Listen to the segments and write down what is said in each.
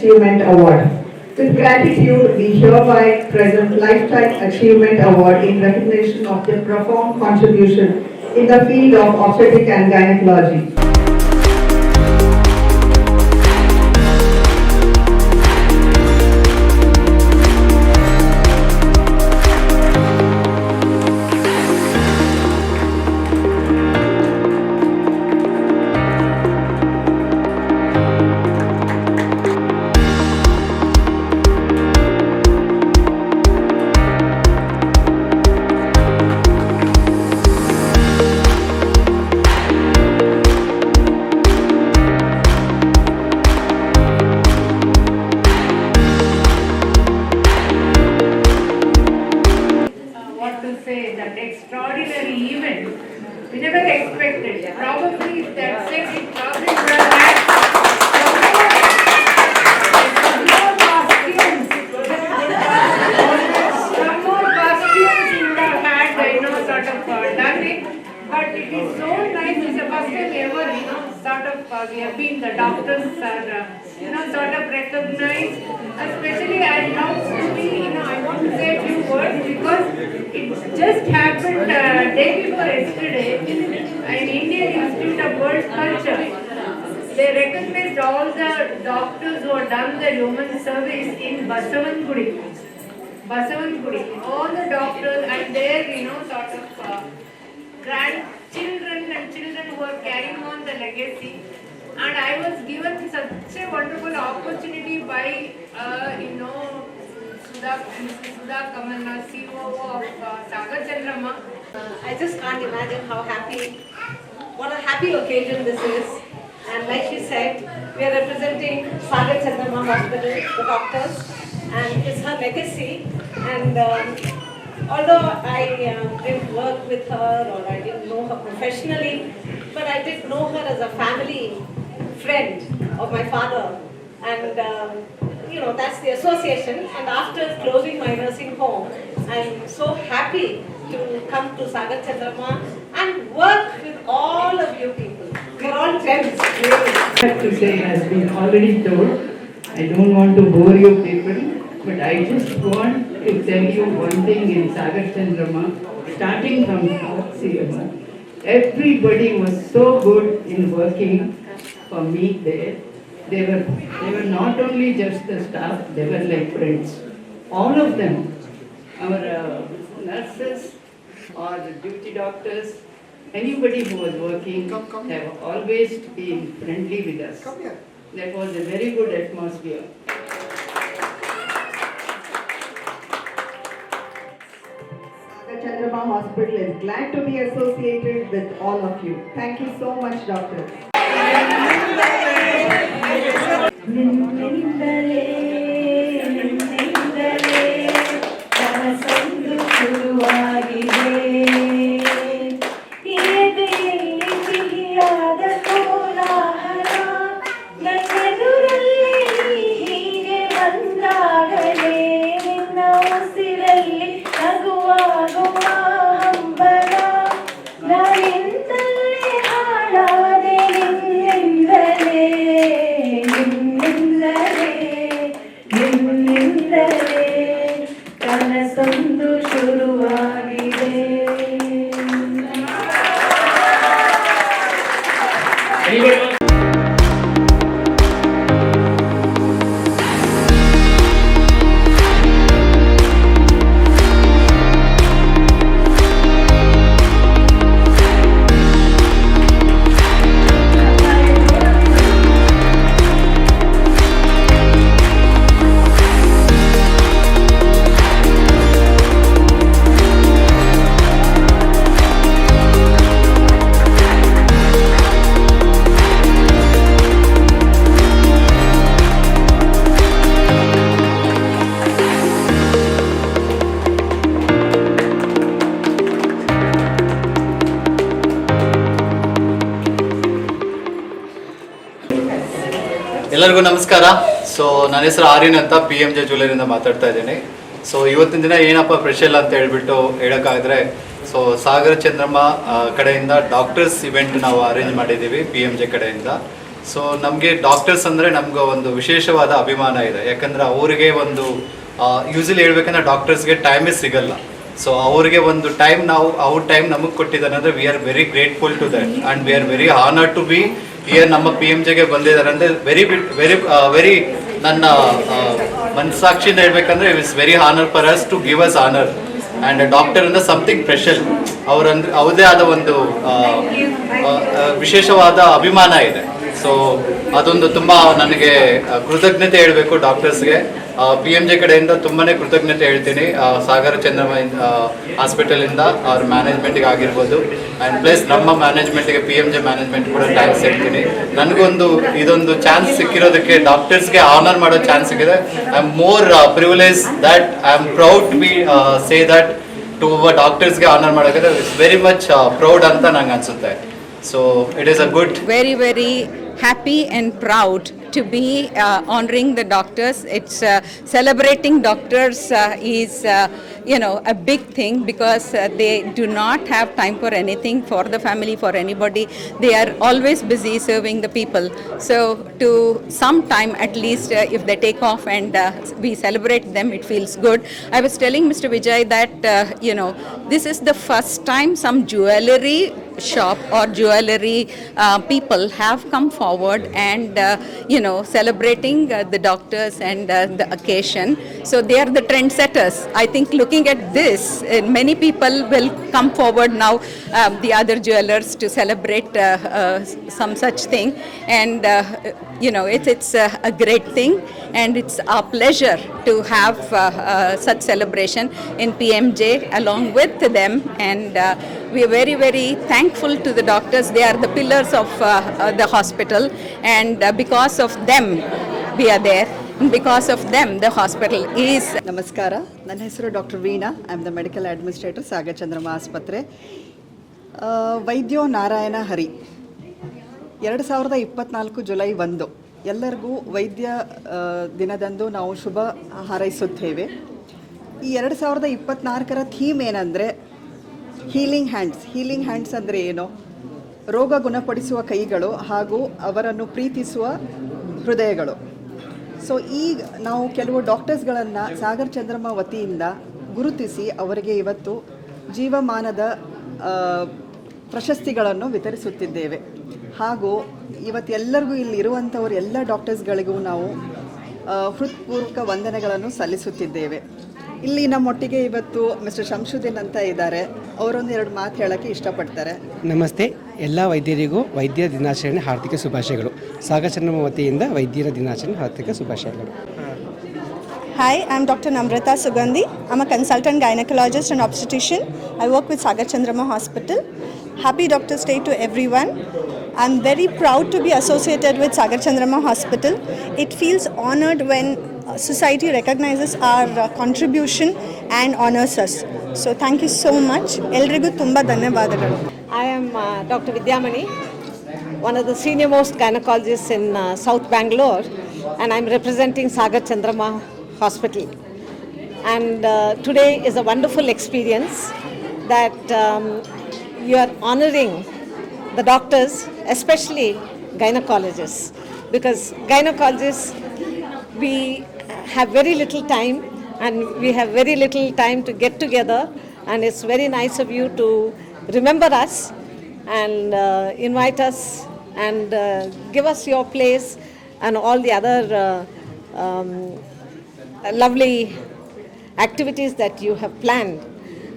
Achievement Award. With gratitude, we hereby present Lifetime Achievement Award in recognition of their profound contribution in the field of obstetric and gynecology. Never expected. Probably if that said it probably would have had some more costumes. Some more costumes we would have had, you know, sort of uh, done it. But it is so nice, it's the first time ever, you know, sort of, uh, we have been, the doctors are, uh, you know, sort of recognized. Especially I love to be, you know, I want to say a few words because it just happened uh, day before yesterday in Indian Institute of World Culture. They recognized all the doctors who have done the human service in Basavangudi. Basavangudi, all the doctors and their, you know, sort of uh, grandchildren and children who are carrying on the legacy. And I was given such a wonderful opportunity by, uh, you know, Sudha, Mrs. Sudha Kamalna, COO of uh, Sagar Chandrama. Uh, I just can't imagine how happy, what a happy occasion this is. And like she said, we are representing Sagar Chandrama Hospital, the doctors, and it's her legacy. And um, although I uh, didn't work with her or I didn't know her professionally, but I did know her as a family friend of my father. And um, you know, that's the association. And after closing my nursing home, I'm so happy to come to Sagar Chandrama and work with all of you people. We're all gems, really. have to say has been already told. I don't want to bore you people, but I just want to tell you one thing in Sagar Chandrama, starting from CMO. Everybody was so good in working for me there. They were, they were not only just the staff, they were like friends. All of them, our uh, nurses or the duty doctors, anybody who was working, have always been friendly with us. That was a very good atmosphere. Sagar Hospital is glad to be associated with all of you. Thank you so much, doctors. ಎಲ್ಲರಿಗೂ ನಮಸ್ಕಾರ. So ನನ್ನ ಹೆಸರು ಆರ್ಯನ್ ಅಂತ P M J ಜ್ಯುವೆಲರಿಂದ ಮಾತಾಡ್ತಾ ಇದ್ದೀನಿ. So ಇವತ್ತಿನ ದಿನ ಏನಪ್ಪ ಸ್ಪೆಷಲ್ ಅಂತ ಹೇಳ್ಬಿಟ್ಟು ಹೇಳೋಕ್ಕಾದರೆ ಸೊ ಸಾಗರ ಚಂದ್ರಮ್ಮ ಕಡೆಯಿಂದ ಡಾಕ್ಟರ್ಸ್ ಇವೆಂಟ್ ನಾವು ಅರೇಂಜ್ ಮಾಡಿದ್ದೀವಿ ಪಿ ಎಂ ಜೆ ಕಡೆಯಿಂದ. ಸೊ ನಮಗೆ ಡಾಕ್ಟರ್ಸ್ ಅಂದರೆ ನಮ್ಗೆ ಒಂದು ವಿಶೇಷವಾದ ಅಭಿಮಾನ ಇದೆ. ಯಾಕಂದರೆ ಅವರಿಗೆ ಒಂದು ಯೂಸಲಿ ಹೇಳ್ಬೇಕಂದ್ರೆ ಡಾಕ್ಟರ್ಸ್ಗೆ ಟೈಮೇ ಸಿಗಲ್ಲ. ಸೊ ಅವರಿಗೆ ಒಂದು ಟೈಮ್ ನಾವು, ಅವ್ರ ಟೈಮ್ ನಮಗೆ ಕೊಟ್ಟಿದ್ದಾನೆ ಅಂದರೆ we are very grateful to that and we are very honour to be here ನಮ್ಮ ಪಿ ಎಂ ಜೆಗೆ ಬಂದಿದ್ದಾರೆ. ಅಂದರೆ ವೆರಿ ವೆರಿ ವೆರಿ ನನ್ನ ಮನಸ್ಸಾಕ್ಷಿಯಿಂದ ಹೇಳ್ಬೇಕಂದ್ರೆ it's very honour for us to give us honour and doctor ಅಂದ್ರೆ ಸಮಥಿಂಗ್ ಸ್ಪೆಷಲ್ ಅವರಂದ್ರೆ ಅವರದೇ ಆದ ಒಂದು ವಿಶೇಷವಾದ ಅಭಿಮಾನ ಇದೆ. ಸೊ ಅದೊಂದು ತುಂಬ ನನಗೆ ಕೃತಜ್ಞತೆ ಹೇಳಬೇಕು ಡಾಕ್ಟರ್ಸ್ಗೆ ಪಿ ಎಂ ಜೆ ಕಡೆಯಿಂದ ತುಂಬಾನೇ ಕೃತಜ್ಞತೆ ಹೇಳ್ತೀನಿ. ಸಾಗರ ಚಂದ್ರಮ ಹಾಸ್ಪಿಟಲಿಂದ ಅವ್ರ ಮ್ಯಾನೇಜ್ಮೆಂಟ್ಗೆ ಆಗಿರ್ಬೋದು. ಆ್ಯಂಡ್ ಪ್ಲಸ್ ನಮ್ಮ ಮ್ಯಾನೇಜ್ಮೆಂಟ್ಗೆ ಪಿ ಎಂ ಜೆ ಮ್ಯಾನೇಜ್ಮೆಂಟ್ ಕೂಡ ಥ್ಯಾಂಕ್ಸ್ ಹೇಳ್ತೀನಿ. ನನಗೊಂದು ಇದೊಂದು ಚಾನ್ಸ್ ಸಿಕ್ಕಿರೋದಕ್ಕೆ ಡಾಕ್ಟರ್ಸ್ಗೆ ಆನರ್ ಮಾಡೋ ಚಾನ್ಸ್ ಸಿಕ್ಕಿದೆ. I am more privilege that I am proud to be say that to ಡಾಕ್ಟರ್ಸ್ಗೆ honour ಮಾಡೋಕ್ಕೆ ಇಟ್ಸ್ ವೆರಿ ಮಚ್ ಪ್ರೌಡ್ ಅಂತ ನಂಗೆ ಅನಿಸುತ್ತೆ so it is a good very very happy and proud. To be uh, honoring the doctors. It's uh, celebrating doctors uh, is, uh, you know, a big thing because uh, they do not have time for anything for the family, for anybody. They are always busy serving the people. So, to some time at least, uh, if they take off and uh, we celebrate them, it feels good. I was telling Mr. Vijay that, uh, you know, this is the first time some jewelry shop or jewelry uh, people have come forward and uh, you know celebrating uh, the doctors and uh, the occasion. So they are the trendsetters. I think looking at this uh, many people will come forward now uh, the other jewelers to celebrate uh, uh, some such thing. And uh, you know it's it's uh, a great thing. And it's our pleasure to have uh, uh, such celebration in pmj along with them. And uh, we are very very thankful to the doctors they are the pillars of uh, uh, the hospital and uh, because of them we are there because of them the hospital is ನಮಸ್ಕಾರ ನನ್ನ ಹೆಸರು doctor Veena I am the medical administrator Sagar Chandrama ಆಸ್ಪತ್ರೆ ವೈದ್ಯೋ ನಾರಾಯಣ ಹರಿ ಎರಡು ಸಾವಿರದ ಇಪ್ಪತ್ನಾಲ್ಕು July ಒಂದು ಎಲ್ಲರಿಗೂ ವೈದ್ಯ ದಿನದಂದು ನಾವು ಶುಭ ಹಾರೈಸುತ್ತೇವೆ ಈ ಎರಡು ಸಾವಿರದ ಇಪ್ಪತ್ನಾಲ್ಕರ ಥೀಮ್ ಏನಂದರೆ ಹೀಲಿಂಗ್ ಹ್ಯಾಂಡ್ಸ್ ಹೀಲಿಂಗ್ ಹ್ಯಾಂಡ್ಸ್ ಅಂದರೆ ಏನು? ರೋಗ ಗುಣಪಡಿಸುವ ಕೈಗಳು ಹಾಗೂ ಅವರನ್ನು ಪ್ರೀತಿಸುವ ಹೃದಯಗಳು. ಸೊ ಈಗ ನಾವು ಕೆಲವು ಡಾಕ್ಟರ್ಸ್ಗಳನ್ನು ಸಾಗರ್ ಚಂದ್ರಮ್ಮ ವತಿಯಿಂದ ಗುರುತಿಸಿ ಅವರಿಗೆ ಇವತ್ತು ಜೀವಮಾನದ ಪ್ರಶಸ್ತಿಗಳನ್ನು ವಿತರಿಸುತ್ತಿದ್ದೇವೆ. ಹಾಗೂ ಇವತ್ತು ಎಲ್ಲರಿಗೂ ಇಲ್ಲಿ ಇರುವಂಥವ್ರು ಎಲ್ಲ ಡಾಕ್ಟರ್ಸ್ಗಳಿಗೂ ನಾವು ಹೃತ್ಪೂರ್ವಕ ವಂದನೆಗಳನ್ನು ಸಲ್ಲಿಸುತ್ತಿದ್ದೇವೆ. ಇಲ್ಲಿ ನಮ್ಮ ಒಟ್ಟಿಗೆ ಇವತ್ತು ಮಿಸ್ಟರ್ ಶಂಶುದ್ದೀನ್ ಅಂತ ಇದ್ದಾರೆ. ಅವರೊಂದು ಎರಡು ಮಾತು ಹೇಳಕ್ಕೆ ಇಷ್ಟಪಡ್ತಾರೆ. ನಮಸ್ತೆ. ಎಲ್ಲ ವೈದ್ಯರಿಗೂ ವೈದ್ಯ ದಿನಾಚರಣೆ ಹಾರ್ದಿಕ ಶುಭಾಶಯಗಳು. ಸಾಗಚರಣ ವತಿಯಿಂದ ವೈದ್ಯರ ದಿನಾಚರಣೆ ಹಾರ್ದಿಕ ಶುಭಾಶಯಗಳು. Hi I am doctor Namrata Sugandhi am a consultant gynaecologist and obstetrician I work with Sagarchandramma hospital happy doctors day to everyone I am very proud to be associated with Sagarchandramma hospital it feels honoured when society recognizes our uh, contribution and honors us. So thank you so much. ಎಲ್ರಿಗೂ ತುಂಬ ಧನ್ಯವಾದಗಳು I am uh, Dr. Vidyamani, one of the senior most gynecologists in uh, South Bangalore, and I'm representing Sagar Chandrama Hospital. And uh, today is a wonderful experience that um, you are honoring the doctors, especially gynecologists, because gynecologists, we have very little time and we have very little time to get together, and it's very nice of you to remember us and uh, invite us and uh, give us your place and all the other uh, um, lovely activities that you have planned.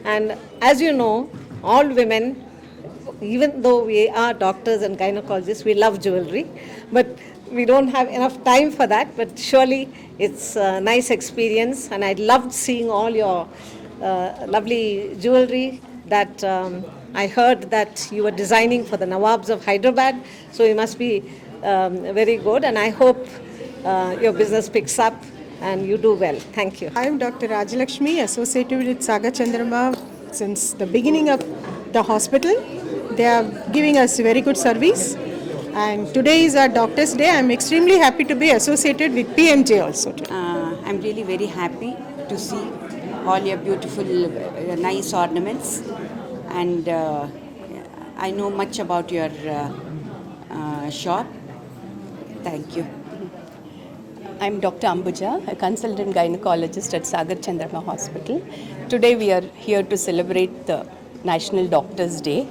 And as you know, all women, even though we are doctors and gynecologists, we love jewelry, but we don't have enough time for that. But surely it's a nice experience, and I loved seeing all your uh, lovely jewelry that um, I heard that you were designing for the Nawabs of Hyderabad. So you must be um, very good, and I hope uh, your business picks up and you do well. Thank you. I am Dr. Rajalakshmi, associated with Saga Chandrama since the beginning of the hospital. They are giving us very good service. And today is our Doctor's Day. I am extremely happy to be associated with PMJ also. Uh, I'm really very happy to see all your beautiful, uh, nice ornaments, and uh, I know much about your uh, uh, shop. Thank you. I'm Dr. Ambuja, a consultant gynecologist at Sagar Chandrama Hospital. Today we are here to celebrate the National Doctors' Day.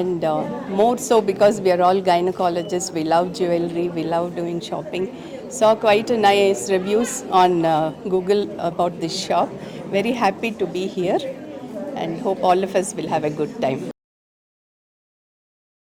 And uh, more so because we are all gynecologists, we love jewelry, we love doing shopping. Saw quite a nice reviews on uh, Google about this shop. Very happy to be here and hope all of us will have a good time.